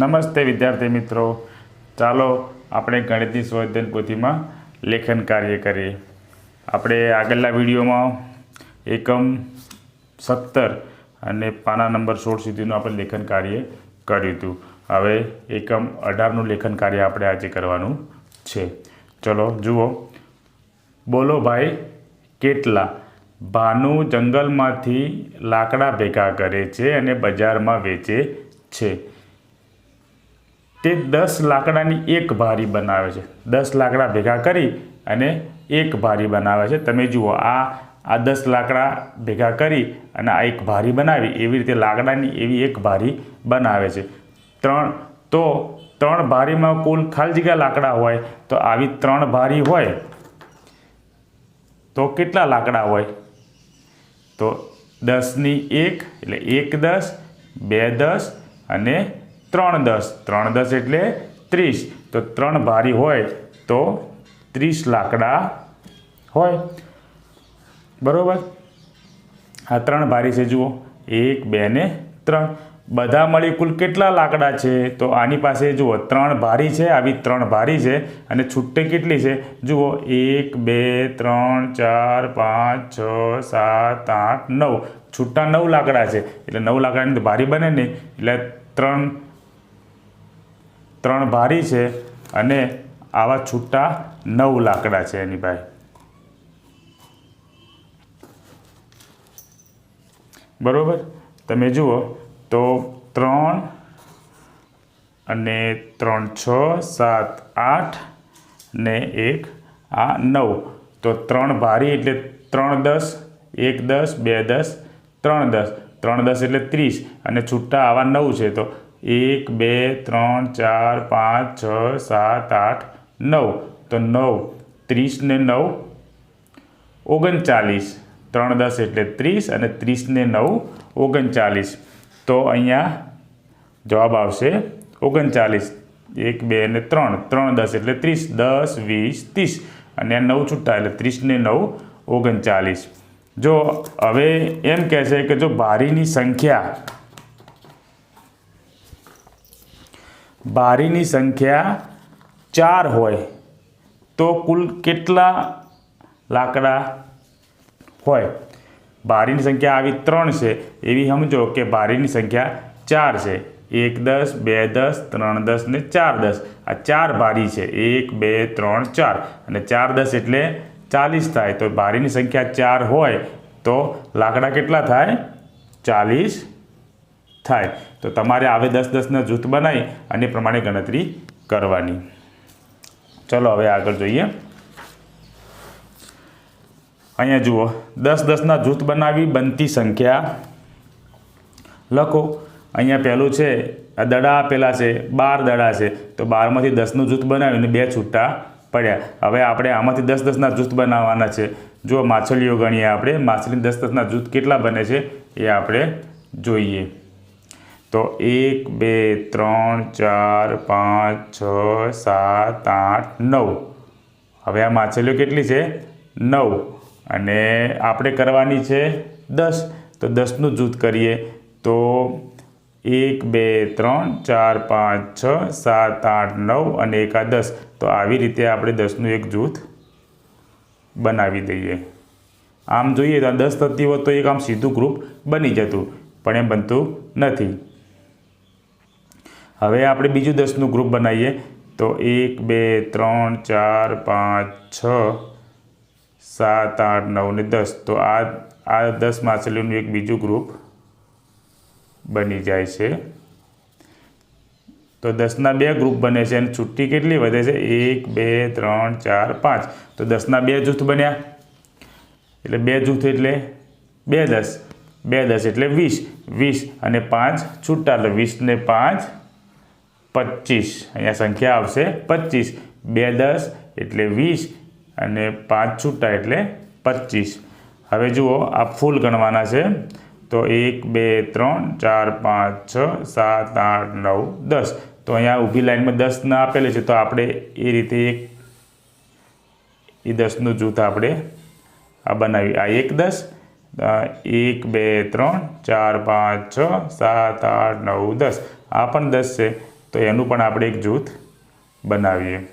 નમસ્તે વિદ્યાર્થી મિત્રો. ચાલો આપણે ગણિતની સ્વાધ્યાયન પોથીમાં લેખન કાર્ય કરીએ. આપણે આગળના વિડીયોમાં એકમ સત્તર અને પાના નંબર સોળ સુધીનું આપણે લેખન કાર્ય કર્યું હતું. હવે એકમ અઢારનું લેખન કાર્ય આપણે આજે કરવાનું છે. ચલો, જુઓ. બોલો ભાઈ, કેટલા ભાનુ જંગલમાંથી લાકડા ભેગા કરે છે અને બજારમાં વેચે છે? તે દસ લાકડાની એક ભારી બનાવે છે. દસ લાકડા ભેગા કરી અને એક ભારી બનાવે છે. તમે જુઓ, આ આ દસ લાકડા ભેગા કરી અને આ એક ભારી બનાવી. એવી રીતે લાકડાની એવી એક ભારી બનાવે છે. ત્રણ, તો ત્રણ ભારીમાં કુલ ખાલી જગ્યા લાકડા હોય, તો આવી ત્રણ ભારી હોય, તો કેટલા લાકડા હોય? તો દસની એક, એટલે એક દસ, બે દસ અને ત્રણ દસ. ત્રણ દસ એટલે ત્રીસ. તો ત્રણ ભારી હોય તો ત્રીસ લાકડા હોય. બરોબર? આ ત્રણ ભારી છે, જુઓ. એક, બે ને ત્રણ. બધા મળી કુલ કેટલા લાકડા છે? તો આની પાસે, જુઓ, ત્રણ ભારી છે. આવી ત્રણ ભારી છે. અને છૂટે કેટલી છે? જુઓ, એક, બે, ત્રણ, ચાર, પાંચ, છ, સાત, આઠ, નવ. છૂટા નવ લાકડા છે. એટલે નવ લાકડાની તો ભારી બને નહીં. એટલે ત્રણ ત્રણ ભારી છે અને આવા છૂટા નવ લાકડા છે એની ભાઈ બરોબર? તમે જુઓ તો ત્રણ અને ત્રણ છ સાત આઠ ને એક આ નવ. તો ત્રણ ભારી એટલે ત્રણ દસ, એક દસ, બે દસ, ત્રણ દસ. ત્રણ દસ એટલે ત્રીસ અને છૂટા આવા નવ છે તો એક, બે, ત્રણ, ચાર, પાંચ, છ, સાત, આઠ, નવ. તો નવ. ત્રીસ ને નવ, ઓગણચાલીસ. ત્રણ દસ એટલે ત્રીસ અને ત્રીસને નવ, ઓગણચાલીસ. તો અહીંયા જવાબ આવશે ઓગણચાલીસ. એક, બે ને ત્રણ. ત્રણ દસ એટલે ત્રીસ. દસ, વીસ, ત્રીસ. અને આ નવ છૂટા એટલે ત્રીસને નવ, ઓગણચાલીસ. જો હવે એમ કહે છે કે જો બારીની સંખ્યા બારીની સંખ્યા ચાર હોય તો કુલ કેટલા લાકડા હોય? બારીની સંખ્યા આવી ત્રણ છે. એવી સમજો કે બારીની સંખ્યા ચાર છે. એક, દસ, બે, દસ, ત્રણ, દસ ને ચાર, દસ. આ ચાર બારી છે. એક, બે, ત્રણ, ચાર. અને ચાર, દસ એટલે ચાલીસ થાય. તો બારીની સંખ્યા ચાર હોય તો લાકડા કેટલા થાય? ચાલીસ થાય. તો તમારે આવે દસ દસના જૂથ બનાવી અને પ્રમાણે ગણતરી કરવાની. ચલો, હવે આગળ જોઈએ. અહીંયા જુઓ. દસ દસના જૂથ બનાવી, બનતી સંખ્યા. લખો. અહીંયા પહેલું છે દડા આપેલા છે, બાર દડા છે. તો બારમાંથી દસનું જૂથ બનાવ્યું બે છૂટા પડ્યા. હવે આપણે આમાંથી દસ દસના જૂથ બનાવવાના છે. જો માછલીઓ ગણીએ આપણે. માછલી દસ દસના જૂથ કેટલા બને છે એ આપણે જોઈએ. તો એક, બે, ત્રણ, ચાર, પાંચ, છ, સાત, આઠ, નવ. હવે આ માછલીઓ કેટલી છે? નવ. અને આપણે કરવાની છે દસ. તો દસનું જૂથ કરીએ. તો એક, બે, ત્રણ, ચાર, પાંચ, છ, સાત, આઠ, નવ અને એક દસ. તો આવી રીતે આપણે દસનું એક જૂથ બનાવી દઈએ. આમ જોઈએ તો દસ હોત તો એક આમ સીધું ગ્રુપ બની જતું, પણ એમ બનતું નથી. હવે આપણે બીજું દસનું ગ્રુપ બનાવીએ. તો એક, બે, ત્રણ, ચાર, પાંચ, છ, સાત, આઠ, નવ ને દસ. તો આ આ દસ માછલીઓનું એક બીજું ગ્રુપ બની જાય છે. તો દસના બે ગ્રુપ બને છે અને છુટ્ટી કેટલી વધે છે? એક, બે, ત્રણ, ચાર, પાંચ. તો દસના બે જૂથ બન્યા. એટલે બે જૂથ એટલે બે દસ. બે દસ એટલે વીસ. વીસ અને પાંચ છૂટા. એટલે વીસ ને પાંચ પચીસ અહીંયા સંખ્યા આવશે પચીસ બે દસ એટલે વીસ અને પાંચ છૂટા એટલે પચીસ હવે જુઓ, આ ફૂલ ગણવાના છે. તો એક, બે, ત્રણ, ચાર, પાંચ, છ, સાત, આઠ, નવ, દસ. તો અહીંયા ઊભી લાઈનમાં દસના આપેલી છે, તો આપણે એ રીતે એક, એ દસનું જૂથ આપણે આ બનાવી. આ એક દસ એક, બે, ત્રણ, ચાર, પાંચ, છ, સાત, આઠ, નવ, દસ. આ પણ દસ છે. તો એનું પણ આપણે એક જૂથ બનાવીએ.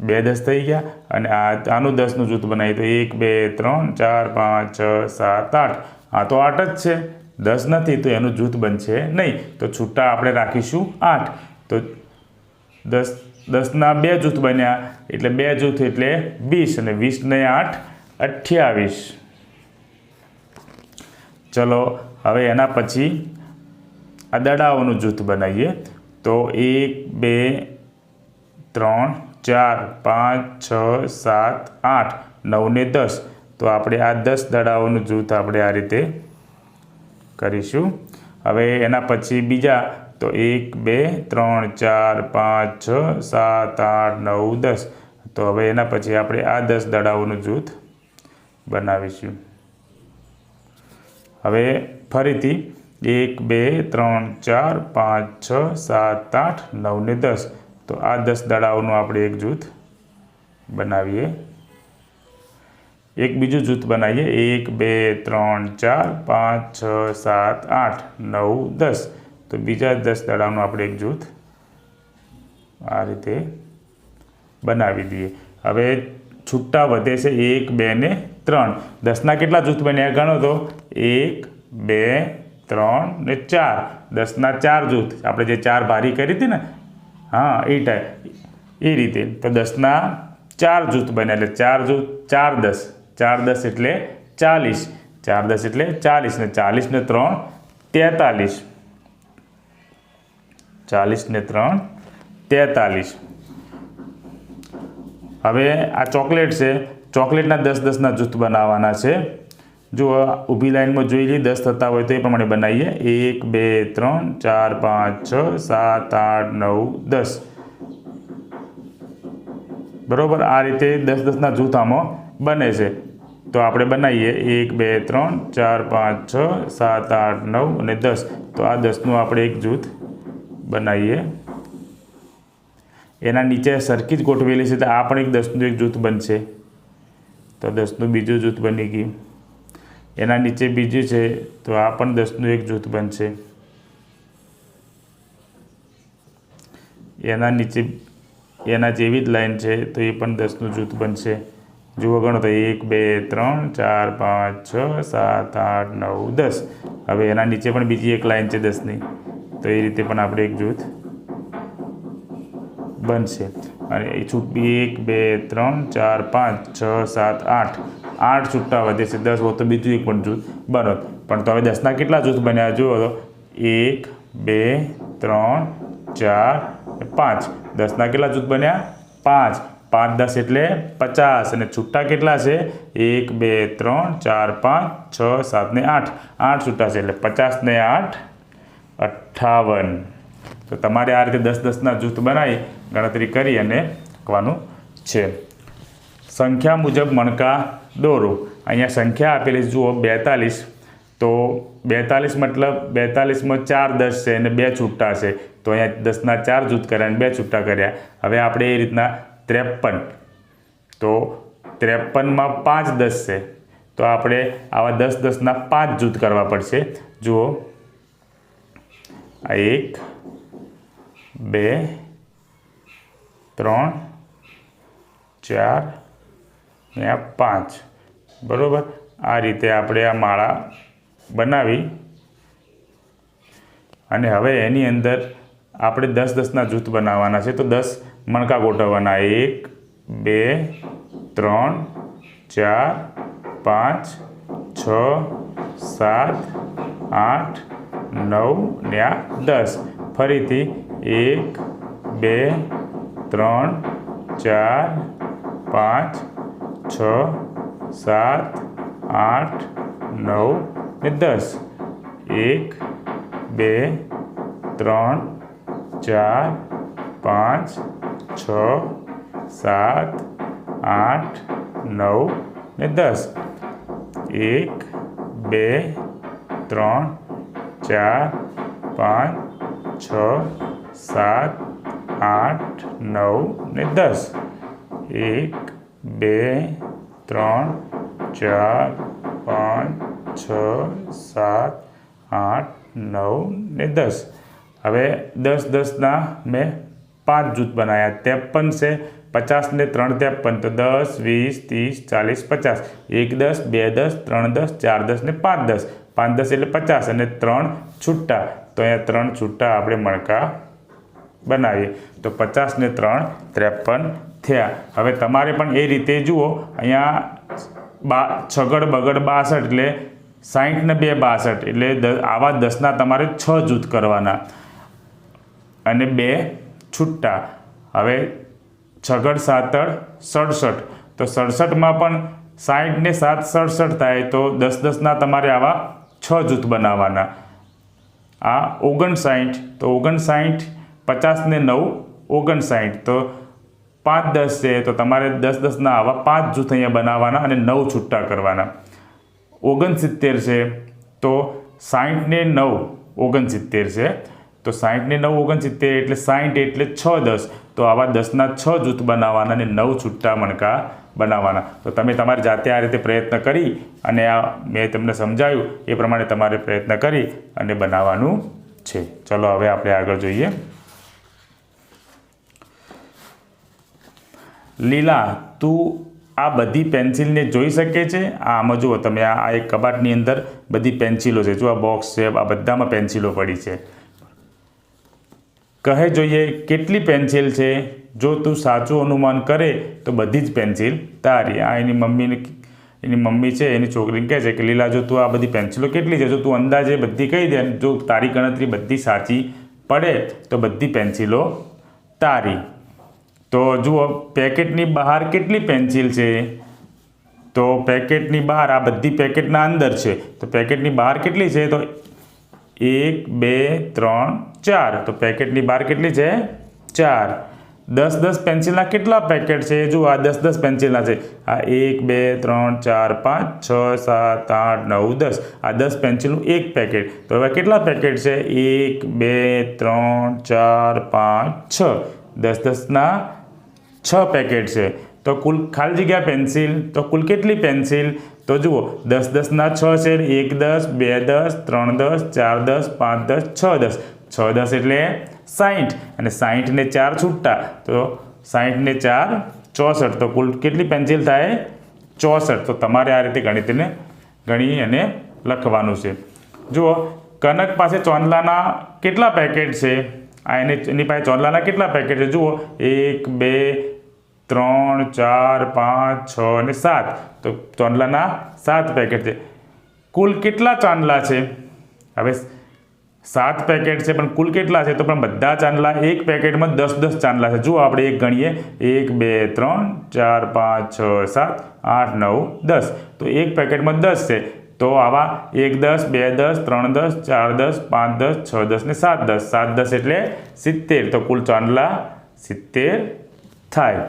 બે દસ થઈ ગયા અને આ આનું દસનું જૂથ બનાવીએ તો એક, બે, ત્રણ, ચાર, પાંચ, છ, સાત, આઠ. આ તો આઠ જ છે. દસ નથી તો એનું જૂથ બનશે નહીં. તો છૂટા આપણે રાખીશું આઠ. તો દસ, દસના બે જૂથ બન્યા. એટલે બે જૂથ એટલે વીસ અને વીસને આઠ, અઠ્યાવીસ. ચલો, હવે એના પછી આ દડાઓનું જૂથ બનાવીએ, તો એક, બે, ત્રણ, ચાર, પાંચ, છ, સાત, આઠ નવ ને દસ. તો આપણે આ દસ દડાઓનું જૂથ આપણે આ રીતે કરીશું. હવે એના પછી બીજા, તો એક, બે, ત્રણ, ચાર, પાંચ, છ, સાત, આઠ, નવ, દસ. તો હવે એના પછી આપણે આ દસ દડાઓનું જૂથ બનાવીશું. હવે ફરીથી એક બે ત્રણ ચાર પાંચ છ સાત આઠ નવ ને દસ તો આ દસ દડાઓનું આપણે એક જૂથ બનાવીએ એક બીજું જૂથ બનાવીએ એક બે ત્રણ ચાર પાંચ છ સાત આઠ નવ દસ તો બીજા દસ દડાનું આપણે એક જૂથ આ રીતે બનાવી દઈએ હવે છૂટા વધે છે એક બે ને ત્રણ દસના કેટલા જૂથ બન્યા ગણો તો એક બે ત્રણ ને ચાર. દસના ચાર જૂથ. આપણે જે ચાર ભારી કરી હતી ને, હા એ ટાઈપ એ રીતે. તો દસના ચાર જૂથ બન્યા. એટલે ચાર જૂથ, ચાર દસ. ચાર દસ એટલે ચાલીસ. ચાર દસ એટલે ચાલીસ ને ચાલીસ ને ત્રણ, તેતાલીસ. ચાલીસ ને ત્રણ, તેતાલીસ. હવે આ ચોકલેટ છે. ચોકલેટના દસ દસના જૂથ બનાવવાના છે. જો ઊભી લાઈનમાં જોઈ લઈએ, દસ થતા હોય તો એ પ્રમાણે બનાવીએ. એક, બે, ત્રણ, ચાર, પાંચ, છ, સાત, આઠ, નવ, દસ. બરોબર? આ રીતે દસ દસના જૂથ આમાં બને છે. તો આપણે બનાવીએ. એક, બે, ત્રણ, ચાર, પાંચ, છ, સાત, આઠ, નવ અને દસ. તો આ દસનું આપણે એક જૂથ બનાવીએ. એના નીચે સરખી જ ગોઠવેલી છે. તો આ પણ એક દસનું એક જૂથ બનશે. તો દસનું બીજું જૂથ બની ગયું. એના નીચે બીજું છે, તો આ પણ દસનું એક જૂથ બનશે. એના નીચે, એના જેવી જ લાઈન છે, તો એ પણ દસનું જૂથ બનશે. જુઓ ગણો તો એક, બે, ત્રણ, ચાર, પાંચ, છ, સાત, આઠ, નવ, દસ. હવે એના નીચે પણ બીજી એક લાઈન છે દસની. તો એ રીતે પણ આપણે એક જૂથ બનશે. અને એ છૂટ એક, બે, ત્રણ, ચાર, પાંચ, છ, સાત, આઠ. આઠ છૂટા વધે છે, દસ હોત તો બીજું એક પણ જૂથ. બનો પણ તો હવે દસના કેટલા જૂથ બન્યા? જુઓ તો. એક, બે, ત્રણ, ચાર પાંચ. દસના કેટલા જૂથ બન્યા? પાંચ. પાંચ, દસ એટલે પચાસ. અને છૂટા કેટલા છે? એક, બે, ત્રણ, ચાર, પાંચ, છ, સાત ને આઠ. આઠ છૂટા છે એટલે પચાસ ને આઠ, અઠ્ઠાવન. તો તમારે આ રીતે દસ દસના જૂથ બનાવી ગણતરી કરી અને મૂકવાનું છે. સંખ્યા મુજબ મણકા દોરો. અહીંયા સંખ્યા આપેલી જુઓ બેતાલીસ. તો બેતાલીસ મતલબ બેતાલીસમાં ચાર દસ છે અને બે છૂટા છે. તો અહીંયા દસના ચાર જૂથ કર્યા અને બે છૂટા કર્યા. હવે આપણે એ રીતના ત્રેપન. તો ત્રેપનમાં પાંચ દસ છે. તો આપણે આવા દસ દસના પાંચ જૂથ કરવા પડશે. જુઓ. આ એક બે, ત્રણ, ચાર ને આ પાંચ. બરાબર? આ રીતે આપણે આ માળા બનાવી. અને હવે એની અંદર આપણે દસ દસના જૂથ બનાવવાના છે. તો દસ મણકા ગોઠવવાના. એક, બે, ત્રણ, ચાર, પાંચ, છ, સાત, આઠ, નવ ને આ દસ. ફરીથી એક બે ત્રણ ચાર પાંચ છ સાત આઠ નવ ને દસ એક બે ત્રણ ચાર પાંચ છ સાત આઠ નવ ને દસ એક બે ત્રણ ચાર પાંચ છ સાત, આઠ, નવ ને દસ. એક, બે, ત્રણ, ચાર, પાંચ, છ, સાત, આઠ, નવ ને દસ. હવે દસ દસના મેં પાંચ જૂથ બનાવ્યા ત્રેપન છે, પચાસ ને ત્રણ ત્રેપન. તો દસ, વીસ, ત્રીસ, ચાલીસ, પચાસ. એક દસ, બે દસ, ત્રણ દસ, ચાર દસ ને પાંચ દસ. પાંચ દસ એટલે પચાસ અને ત્રણ છૂટા. તો અહીંયા ત્રણ છૂટા આપણે મણકા બનાવીએ. તો પચાસ ને ત્રણ ત્રેપન થયા. હવે તમારે પણ એ રીતે જુઓ. અહીંયા બા છગડ બગડ બાસઠ એટલે સાહીઠ ને બે બાસઠ એટલે આવા દસના તમારે છ જૂથ કરવાના. અને બે છૂટા. હવે છગડ સાતળ સડસઠ. તો સડસઠમાં પણ સાઠ ને સાત સડસઠ થાય તો દસ દસના તમારે આવા છ જૂથ બનાવવાના. આ ઓગણસાઠ તો ઓગણસાઠ પચાસ ને નવ, ઓગણસાઠ. તો પાંચ દસ છે, તો તમારે દસ દસના આવા પાંચ જૂથ અહીંયા બનાવવાના અને નવ છૂટા કરવાના. ઓગણસિત્તેર છે, તો સાઠ ને નવ, ઓગણસિત્તેર છે. તો સાઠ ને નવ, ઓગણસિત્તેર એટલે સાઠ એટલે છ દસ. તો આવા દસના છ જૂથ બનાવવાના અને નવ છૂટા મણકા બનાવવાના. તો તમે તમારી જાતે આ રીતે પ્રયત્ન કરી અને આ મેં તમને સમજાવ્યું એ પ્રમાણે તમારે પ્રયત્ન કરી અને બનાવવાનું છે. ચલો, હવે આપણે આગળ જોઈએ. લીલા, તું આ બધી પેન્સિલને જોઈ શકે છે? આમાં જુઓ, તમે આ એક કબાટની અંદર બધી પેન્સિલો છે. જો આ બોક્સ છે, આ બધામાં પેન્સિલો પડી છે. કહે જોઈએ, કેટલી પેન્સિલ છે? જો તું સાચું અનુમાન કરે, તો બધી જ પેન્સિલ તારી. આ એની મમ્મીને એની મમ્મી છે, એની છોકરીને કહે છે કે, લીલા, જો તું આ બધી પેન્સિલો કેટલી છે? જો તું અંદાજે બધી કહી દે, જો તારી ગણતરી બધી સાચી પડે, તો બધી પેન્સિલો તારી. તો જુઓ, પેકેટની બહાર કેટલી પેન્સિલ છે? તો પેકેટની બહાર, આ બધી પેકેટના અંદર છે. તો પેકેટની બહાર કેટલી છે? તો એક, બે, ત્રણ, ચાર. તો પેકેટની બહાર કેટલી છે? ચાર. દસ દસ પેન્સિલના કેટલા પેકેટ છે? જુઓ, આ દસ દસ પેન્સિલના છે. આ એક, બે, ત્રણ, ચાર, પાંચ, છ, સાત, આઠ, નવ, દસ. આ દસ પેન્સિલનું એક પેકેટ. તો હવે કેટલા પેકેટ છે? એક, બે, ત્રણ, ચાર, પાંચ, છ. દસ, દસના છ પેકેટ છે. તો કુલ ખાલી જગ્યા પેન્સિલ, તો કુલ કેટલી પેન્સિલ? તો જુઓ, દસ દસના છ છે, એક દસ, બે દસ, ત્રણ દસ, ચાર દસ, પાંચ દસ, છ દસ. છ દસ એટલે સાહીઠ અને સાહીઠને ચાર છૂટતા તો સાહીઠને ચાર, ચોસઠ. તો કુલ કેટલી પેન્સિલ થાય? ચોસઠ. તો તમારે આ રીતે ગણિતને ગણી અને લખવાનું છે. જુઓ, કનક પાસે ચોંદલાના કેટલા પેકેટ છે? આ એની એની પાસે ચોંદલાના કેટલા પેકેટ છે? જુઓ, એક, બે ત્રણ, ચાર, પાંચ, છ અને સાત. તો ચોંદલાના સાત પેકેટ છે. કુલ કેટલા ચાંદલા છે? હવે સાત પેકેટ છે, પણ કુલ કેટલા છે? તો પણ બધા ચાંદલા એક પેકેટમાં દસ દસ ચાંદલા છે. જુઓ, આપણે એક ગણીએ. એક, બે, ત્રણ, ચાર, પાંચ, છ, સાત, આઠ, નવ, દસ. તો એક પેકેટમાં દસ છે. તો આવા એક દસ, બે દસ, ત્રણ દસ, ચાર દસ, પાંચ દસ, છ દસ ને સાત દસ. સાત દસ એટલે સિત્તેર. તો કુલ ચાંદલા સિત્તેર થાય.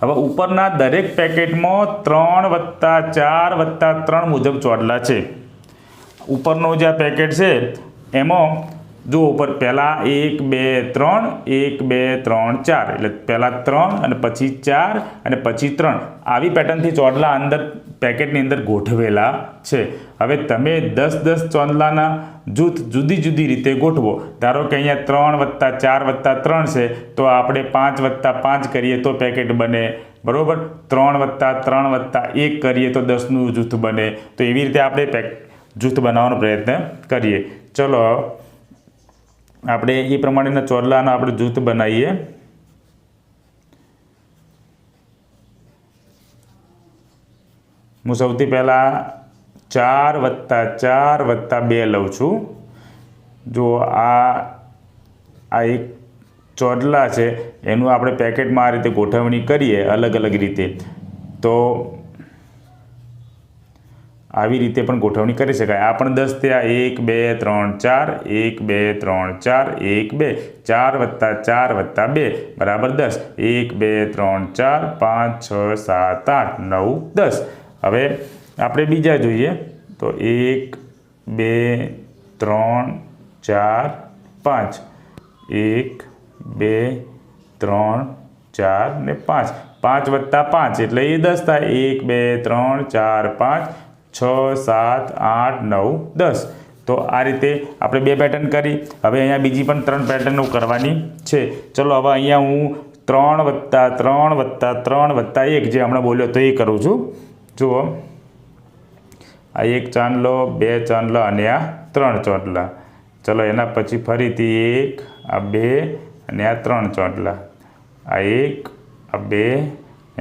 હવે ઉપરના દરેક પેકેટમાં ત્રણ વત્તા ચાર વત્તા ત્રણ મુજબ ચોટલા છે. ઉપરનો જે પેકેટ છે, એમાં જો ઉપર પહેલાં એક, બે, ત્રણ, એક, બે, ત્રણ, ચાર. એટલે પહેલાં ત્રણ અને પછી ચાર અને પછી ત્રણ. આવી પેટર્નથી ચોટલા અંદર પેકેટની અંદર ગોઠવેલા છે. હવે તમે દસ દસ ચોંદલાના જૂથ જુદી જુદી રીતે ગોઠવો. ધારો કે અહીંયા ત્રણ વત્તા ચાર વત્તા ત્રણ છે, તો આપણે પાંચ વત્તા પાંચ કરીએ તો પેકેટ બને. બરાબર? ત્રણ વત્તા ત્રણ વત્તા એક કરીએ તો દસનું જૂથ બને. તો એવી રીતે આપણે પેક જૂથ બનાવવાનો પ્રયત્ન કરીએ. ચલો આપણે એ પ્રમાણેના ચોરલાના આપણે જૂથ બનાવીએ. હું સૌથી પહેલાં ચાર વત્તા ચાર વત્તા બે લઉં છું. જો આ આ એક ચોરલા છે, એનું આપણે પેકેટમાં આ રીતે ગોઠવણી કરીએ અલગ અલગ રીતે. તો આવી રીતે પણ ગોઠવણી કરી શકાય. આ પણ દસ થયા. એક, બે, ત્રણ, ચાર. એક, બે, ત્રણ, ચાર. એક, બે. ચાર વત્તા ચાર વત્તા બે. બરાબર દસ. એક, બે, ત્રણ, ચાર, પાંચ, છ, સાત, આઠ, નવ, દસ. હવે આપણે બીજા જોઈએ. તો એક, બે, ત્રણ, ચાર, પાંચ. એક, બે, ત્રણ, ચાર ને પાંચ. પાંચ વત્તા પાંચ. એટલે એ દસ થાય. એક, બે, ત્રણ, ચાર, પાંચ. છ, સાત, આઠ, નવ, દસ. તો આ રીતે આપણે બે પેટર્ન કરી. હવે અહીંયા બીજી પણ ત્રણ પેટર્નો કરવાની છે. ચલો, હવે અહીંયા હું ત્રણ વત્તા ત્રણ વત્તા ત્રણ વત્તા એક જે હમણાં બોલ્યો તો એ કરું છું. જુઓ. આ એક ચાંદલો, બે ચાંદલો અને આ ત્રણ ચોટલા. ચલો, એના પછી ફરીથી એક, આ બે અને આ ત્રણ ચોટલા. આ એક, આ બે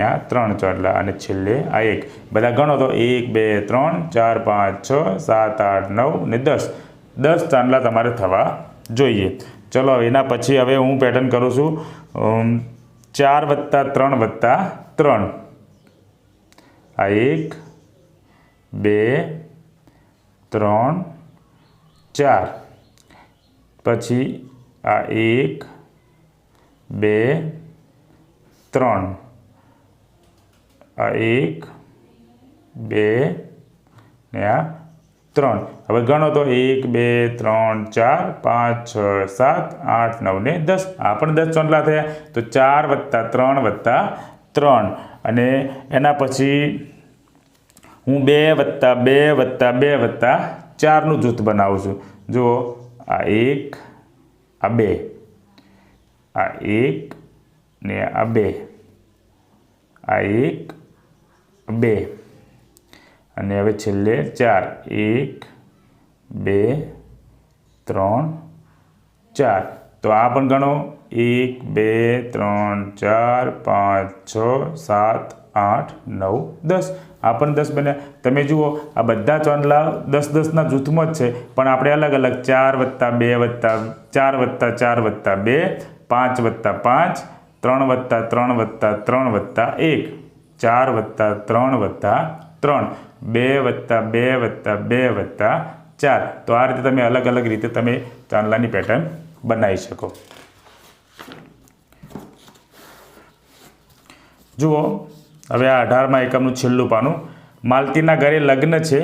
આ ત્રણ ચોટલા. અને છેલ્લે આ એક. બધા ગણો તો એક, બે, ત્રણ, ચાર, પાંચ, છ, સાત, આઠ, નવ ને દસ. દસ ચાંદલા તમારે થવા જોઈએ. ચલો, એના પછી હવે હું પેટર્ન કરું છું. ચાર વત્તા ત્રણ વત્તા ત્રણ. આ એક, બે, ત્રણ, ચાર. પછી આ એક, બે, ત્રણ. આ એક, બે, ને આ ત્રણ. હવે ગણો તો એક, બે, ત્રણ, ચાર, પાંચ, છ, સાત, આઠ, નવ ને દસ. આ પણ દસ ચોંટલા થયા. તો ચાર વત્તા ત્રણ વત્તા ત્રણ. અને એના પછી હું બે વત્તા બે વત્તા બે વત્તા ચારનું જૂથ બનાવું છું. જુઓ, આ એક, આ બે. આ એક ને આ બે. આ એક બે. અને હવે છેલ્લે ચાર. એક, બે, ત્રણ, ચાર. તો આ પણ ગણો. એક, બે, ત્રણ, ચાર, પાંચ, છ, સાત, આઠ, નવ, દસ. આ પણ દસ બન્યા. તમે જુઓ, આ બધા ચોંદલા દસ દસના જૂથમાં જ છે. પણ આપણે અલગ અલગ ચાર વત્તા બે વત્તા ચાર વત્તા ચાર વત્તા બે, પાંચ વત્તા પાંચ, ત્રણ વત્તા ત્રણ વત્તા ત્રણ વત્તા એક. ચાર વત્તા ત્રણ વત્તા ત્રણ. બે વત્તા બે વત્તા બે વત્તા ચાર. તો આ રીતે તમે અલગ અલગ રીતે તમે ચાંદલાની પેટર્ન બનાવી શકો. જુઓ, હવે આ અઢારમાં એકમનું છેલ્લું પાનું. માલતીના ઘરે લગ્ન છે,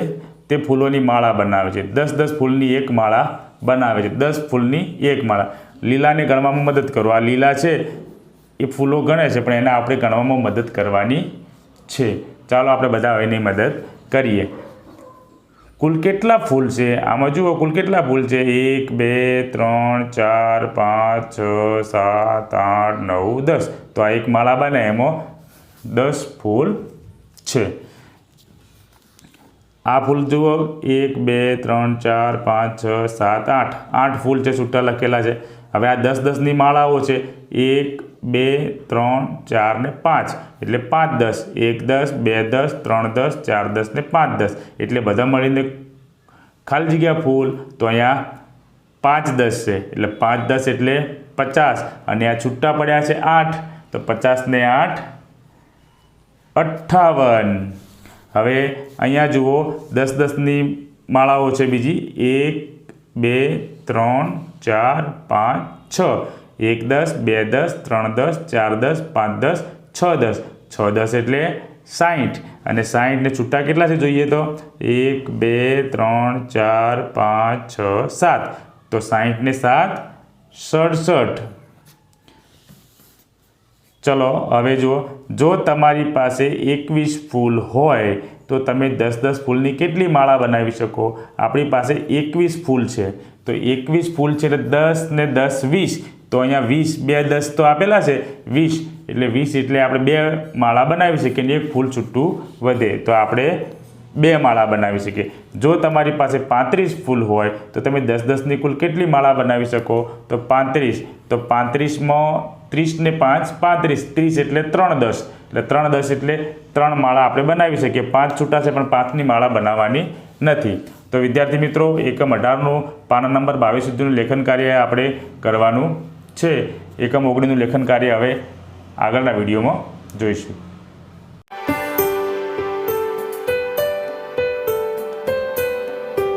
તે ફૂલોની માળા બનાવે છે. દસ દસ ફૂલની એક માળા બનાવે છે. દસ ફૂલની એક માળા. લીલાને ગણવામાં મદદ કરો. આ લીલા છે, એ ફૂલો ગણે છે, પણ એને આપણે ગણવામાં મદદ કરવાની છે. ચાલો આપણે બધા એની મદદ કરીએ. કુલ કેટલા ફૂલ છે? આમાં જુઓ, કુલ કેટલા ફૂલ છે? એક, બે, ત્રણ, ચાર, પાંચ, છ, સાત, આઠ, નવ, દસ. તો આ એક માળા બને, એમાં દસ ફૂલ છે. આ ફૂલ જુઓ, એક, બે, ત્રણ, ચાર, પાંચ, છ, સાત, આઠ. આઠ ફૂલ છે, છૂટા લખેલા છે. હવે આ દસ દસની માળાઓ છે. એક બે, ત્રણ, ચાર ને પાંચ. એટલે પાંચ દસ. એક દસ, બે દસ, ત્રણ દસ, ચાર દસ ને પાંચ દસ. એટલે બધા મળીને ખાલી જગ્યા ફૂલ. તો અહીંયા પાંચ દસ છે. એટલે પાંચ દસ એટલે પચાસ. અને આ છૂટા પડ્યા છે આઠ. તો પચાસ ને આઠ, અઠ્ઠાવન. હવે અહીંયા જુઓ, દસ દસની માળાઓ છે બીજી. એક, બે, ત્રણ, ચાર, પાંચ, છ. એક દસ, બે દસ, ત્રણ દસ, ચાર દસ, પાંચ દસ, છ દસ. છ દસ એટલે સાહીઠ અને સાહીઠને છૂટા કેટલા છે જોઈએ તો? એક, બે, ત્રણ, ચાર, પાંચ, છ, સાત. તો સાહીઠને સાત, સડસઠ. ચલો, હવે જુઓ. જો તમારી પાસે એકવીસ ફૂલ હોય, તો તમે દસ દસ ફૂલની કેટલી માળા બનાવી શકો? આપણી પાસે એકવીસ ફૂલ છે. તો એકવીસ ફૂલ છે એટલે દસ ને દસ વીસ. તો અહીંયા વીસ, બે, દસ તો આપેલા છે. વીસ એટલે વીસ એટલે આપણે બે માળા બનાવી શકીએ અને એક ફૂલ છૂટું વધે. તો આપણે બે માળા બનાવી શકીએ. જો તમારી પાસે પાંત્રીસ ફૂલ હોય, તો તમે દસ, દસની કુલ કેટલી માળા બનાવી શકો? તો પાંત્રીસ. તો પાંત્રીસમાં ત્રીસને પાંચ, પાંત્રીસ. ત્રીસ એટલે ત્રણ દસ. એટલે ત્રણ દસ એટલે ત્રણ માળા આપણે બનાવી શકીએ. પાંચ છૂટાશે પણ પાંચની માળા બનાવવાની નથી. તો વિદ્યાર્થી મિત્રો, એકમ અઢારનું પાના નંબર બાવીસ સુધીનું લેખન કાર્ય આપણે કરવાનું છે. એકમ ઓગણીનું લેખન કાર્ય હવે આગળના વિડીયોમાં જોઈશું.